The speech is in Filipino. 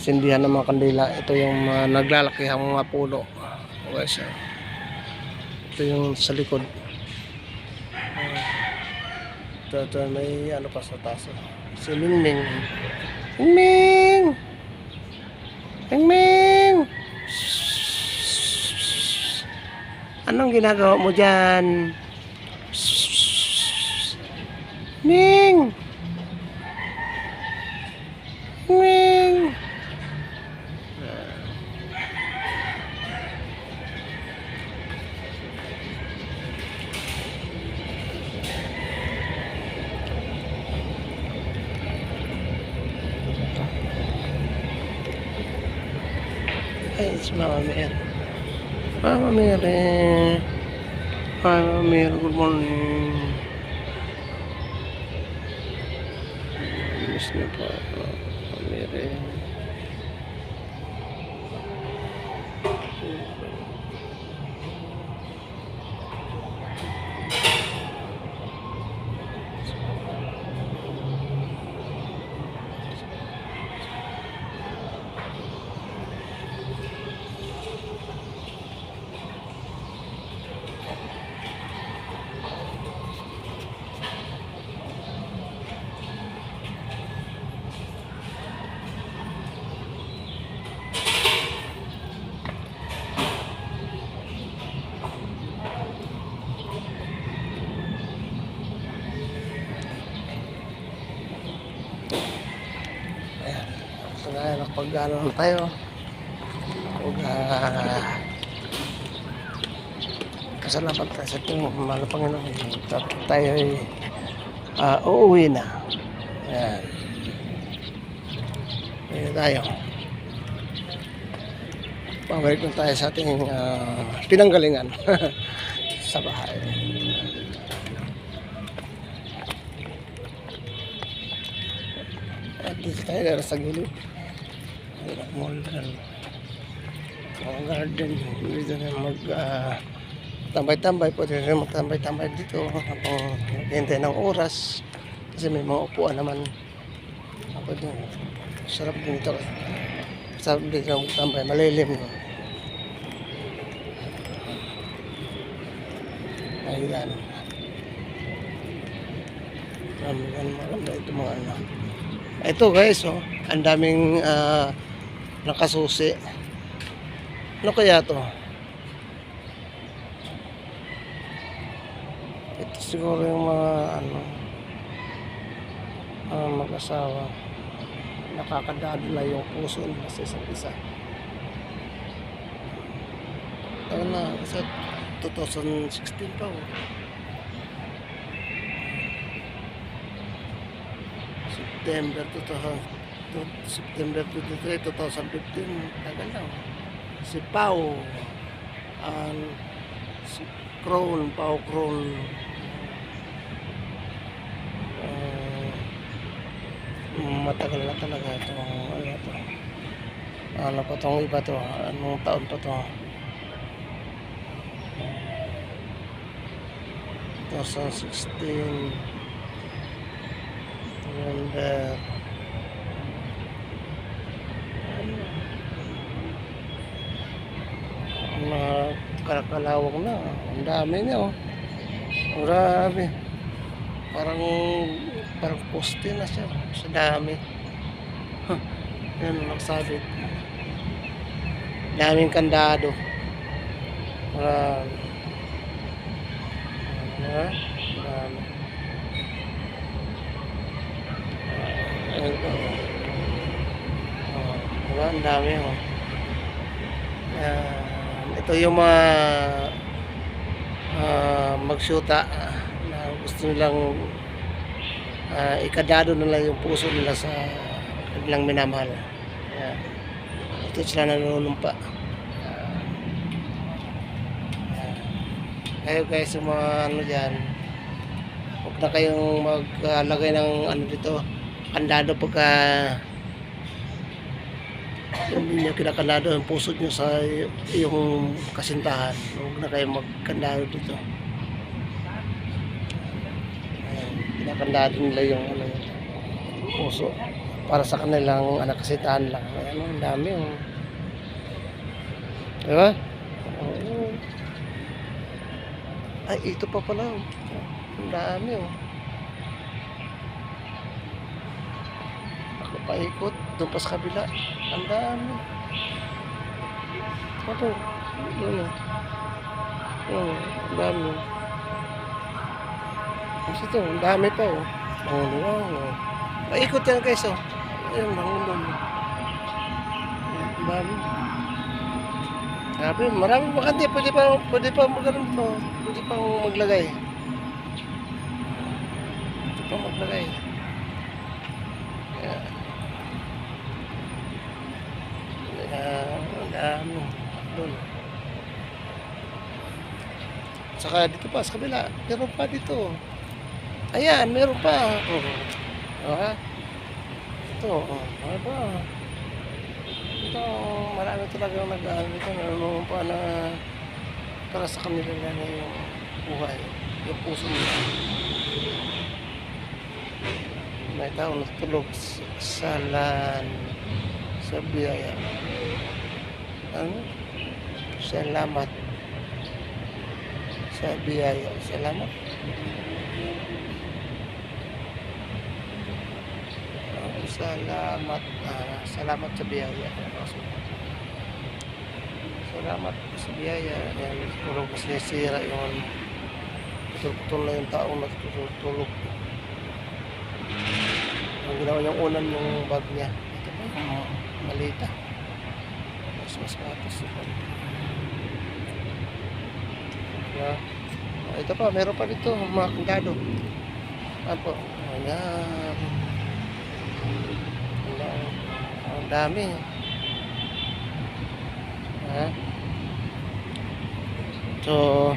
sindihan ng mga kandila. Ito yung mga naglalakihang mga puno. Okay, so, ito yung sa likod. Ah, ito, ito, may ano pa sa taas. oh. Si Mingming. Mingming! Mingming! Anong ginagawa mo dyan? Si Mama Mary. Mama Mary. Mama Mary, good morning. Miss na po ako. Mama Mary. Ayan. So nakapag-ano na tayo. Huwag ah... Kasalamat tayo sa ating mahal Panginoon. Tapos tayo ay ah, uuwi na. Ayan. Ayan tayo. Pabalik na tayo sa ating ah, pinanggalingan. sa bahay. At dito tayo sa gilid. Na. Mga garden. Dito na mag ah, tambay-tambay. Pwede rin magtambay-tambay dito. Habang naghihintay ng oras. Kasi may mga upuan naman. Ako din. Sarap din dito. Sarap dito magtambay. Malilim. Ayan. Marami yan. Marami ito mga ano. Ito guys, oh, ang daming ah, nakasusi. Ano kaya to? Ito siguro yung mga ano mga mag-asawa. Nakakadadala yung puso nila sa isa't isa. Ito na, sa 2016 pa oh. September 2000, to- September 23, 2015, tagal na. Si Pau, ang si Crown, Pau Crown, ah, matagal na talaga ito. Ano to? Ano pa tong iba to? Anong taon pa to? 2016 November mga kalakalawag na ang dami niya oh grabe parang parang poste na siya sa dami yan nagsabit daming kandado marami Diba? Marami. Ayun po. Oh, diba? Ang dami oh. Ah, ito yung mga ah, magsyuta ah, na gusto nilang ah, ikadado nila yung puso nila sa kanilang minamahal. Ayan. Ito sila nanunumpa. kayo guys sa mga ano dyan huwag na kayong maglagay ng ano dito kandado pagka hindi nyo kinakandado ang puso nyo sa yung kasintahan huwag na kayong magkandado dito Ayan, kinakandado nila yung ano, puso para sa kanilang anak kasitaan lang. Ayan, ang dami. Oh. Diba? Ay, ito pa pala. oh. Ang dami oh. Ako paikot. Doon pa sa kabila. Ang dami. Ito. Yun oh. Oh, ang dami. Kasi ito, ang dami pa oh. Oh, wow. Oh. Paikot yan guys oh. Ayun, mahulog. Ang dami. Sabi, marami bakante. Pwede pa, pwede pa magkaroon to. Pwede pa maglagay. Pwede pa maglagay. Ang dami. Doon. Saka dito pa sa kabila. Meron pa dito. Ayan, meron pa. Oh. Ah. Ito, oh. Ano ba? Ito, marami talaga nag-aaral dito. Ano pa na para sa kanila na yung buhay. Yung puso nila. May tao natulog sa salan sa biyaya. Ano? Salamat sa biyaya. Salamat. Salamat. ah, salamat sa biyaya. Salamat sa biyaya. Yan, puro masisira yung putol-putol na yung taong natutulog. Ang ginawa niyang unan yung bag niya. Ito pa yung malita. Mas mas patos. Yeah. Ito pa, meron pa dito, mga kandado. Apo, ayan. Ayan. Ang dami. Ha? So,